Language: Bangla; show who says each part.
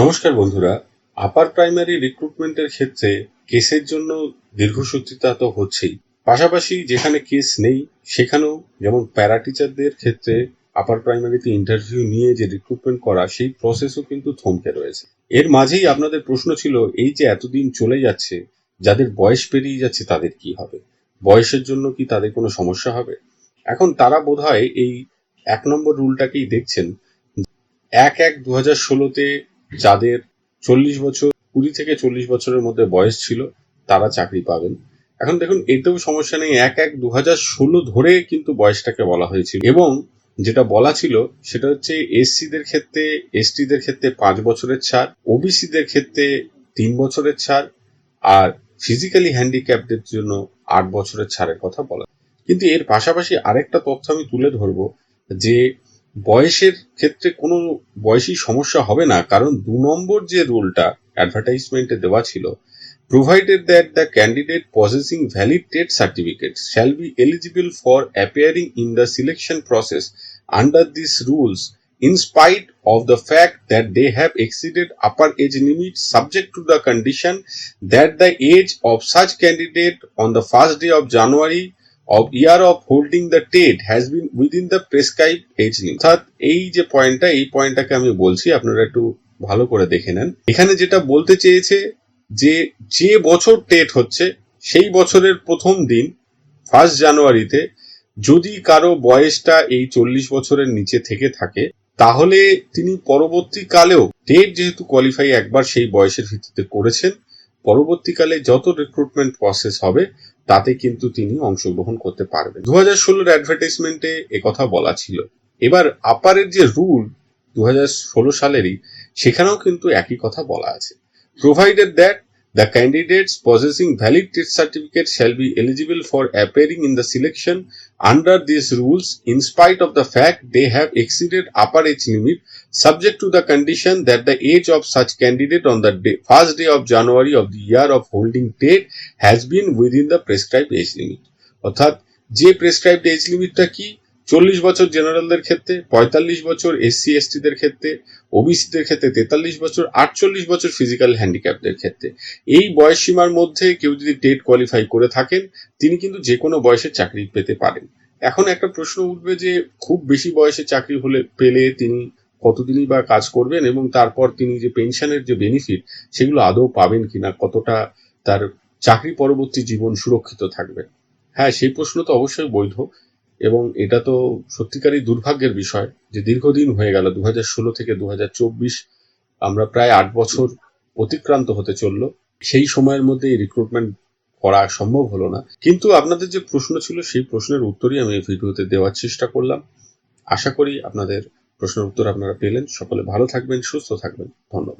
Speaker 1: নমস্কার বন্ধুরা, আপার প্রাইমারি রিক্রুটমেন্টের ক্ষেত্রে কেসের জন্য দীর্ঘসূত্রিতা তো হচ্ছেই। পাশাপাশি যেখানে কেস নেই, সেখানেও যেমন প্যারা টিচারদের ক্ষেত্রে আপার প্রাইমারিতে ইন্টারভিউ নিয়ে যে রিক্রুটমেন্ট করা, সেই প্রসেসও কিন্তু থমকে রয়েছে। এর মাঝেই আপনাদের প্রশ্ন ছিল, এই যে এতদিন চলে যাচ্ছে, যাদের বয়স পেরিয়ে যাচ্ছে তাদের কি হবে? বয়সের জন্য কি তাদের কোনো সমস্যা হবে? এখন তারা বোধহয় এই এক নম্বর রুলটাকেই দেখছেন। এক এক দু হাজার ষোলোতে যাদের চল্লিশ বছর, কুড়ি থেকে চল্লিশ বছরের মধ্যে বয়স ছিল, তারা চাকরি পাবেন। এখন দেখুন, এতেও সমস্যা নেই, এক এক দু ষোলো ধরে কিন্তু বয়সটাকে বলা হয়েছিল। এবং যেটা বলা ছিল, সেটা হচ্ছে এসসিদের ক্ষেত্রে, এসটিদের ক্ষেত্রে পাঁচ বছরের ছাড়, ওবিসিদের ক্ষেত্রে তিন বছরের ছাড়, আর ফিজিক্যালি হ্যান্ডিক্যাপদের জন্য আট বছরের ছাড়ের কথা বলা। কিন্তু এর পাশাপাশি আরেকটা তথ্য আমি তুলে ধরবো, যে বয়সের ক্ষেত্রে কোনো বয়সই সমস্যা হবে না, কারণ দু নম্বর যে রোলটা অ্যাডভার্টাইজমেন্টে দেওয়া ছিল provided that the candidate processing valid TET certificate shall be eligible for appearing in the selection process under this rules in spite of the fact that they have exceeded upper age limit subject to the condition that the age of such candidate on the first day of January of year of holding the TET has been within the prescribed age limit. অর্থাৎ এই যে পয়েন্টটা এই পয়েন্টটাকে আমি বলছি, আপনারা একটু ভালো করে দেখে নেন। এখানে যেটা বলতে চেয়েছে যে যে বছর টেট হচ্ছে, সেই বছরের প্রথম দিন ফার্স্ট জানুয়ারিতে যদি কারও বয়সটা এই চল্লিশ বছরের নিচে থেকে থাকে, তাহলে তিনি পরবর্তীকালেও টেট যেহেতু কোয়ালিফাই একবার সেই বয়সের ভিত্তিতে করেছেন পরবর্তীকালে যত রিক্রুটমেন্ট প্রসেস হবে, তাতে কিন্তু তিনি অংশগ্রহণ করতে পারবেন। দু হাজার ষোলোর অ্যাডভার্টাইজমেন্টে একথা বলা ছিল। এবার আপারের যে রুল দু হাজার ষোলো সালেরই, সেখানেও কিন্তু একই কথা বলা আছে। Provided that the candidates possessing valid TET certificate shall be eligible for appearing in the selection under these rules in spite of the fact they have exceeded upper age limit subject to the condition that the age of such candidate on the day, first day of January of the year of holding TET has been within the prescribed age limit অর্থাৎ যে প্রেসক্রাইবড এজ লিমিটটা কি চল্লিশ বছর জেনারেলদের ক্ষেত্রে, পঁয়তাল্লিশ বছর এসসি, এসটিদের ক্ষেত্রে, ওবিসিদের ক্ষেত্রে, তেতাল্লিশ বছর, আটচল্লিশ বছর ফিজিক্যাল হ্যান্ডিক্যাপদের ক্ষেত্রে। এই বয়স সীমার মধ্যে কেউ যদি টেট কোয়ালিফাই করে থাকেন, তিনি কিন্তু যে কোনো বয়সে চাকরি পেতে পারেন। এখন একটা প্রশ্ন উঠবে যে, খুব বেশি বয়সে চাকরি হলে পেলে তিনি কতদিনই বা কাজ করবেন এবং তারপর তিনি যে পেনশনের যে বেনিফিট, সেগুলো আদৌ পাবেন কিনা, কতটা তার চাকরি পরবর্তী জীবন সুরক্ষিত থাকবে? হ্যাঁ সেই প্রশ্ন তো অবশ্যই বৈধ। এবং এটা তো সত্যিকারই দুর্ভাগ্যের বিষয় যে দীর্ঘদিন হয়ে গেল দু ষোলো থেকে দু হাজার চব্বিশ, আমরা প্রায় আট বছর অতিক্রান্ত হতে চলল। সেই সময়ের মধ্যে এই রিক্রুটমেন্ট করা সম্ভব হলো না। কিন্তু আপনাদের যে প্রশ্ন ছিল, সেই প্রশ্নের উত্তরই আমি এই ভিডিওতে দেওয়ার চেষ্টা করলাম। আশা করি আপনাদের প্রশ্নের উত্তর আপনারা পেলেন। সকলে ভালো থাকবেন, সুস্থ থাকবেন। ধন্যবাদ।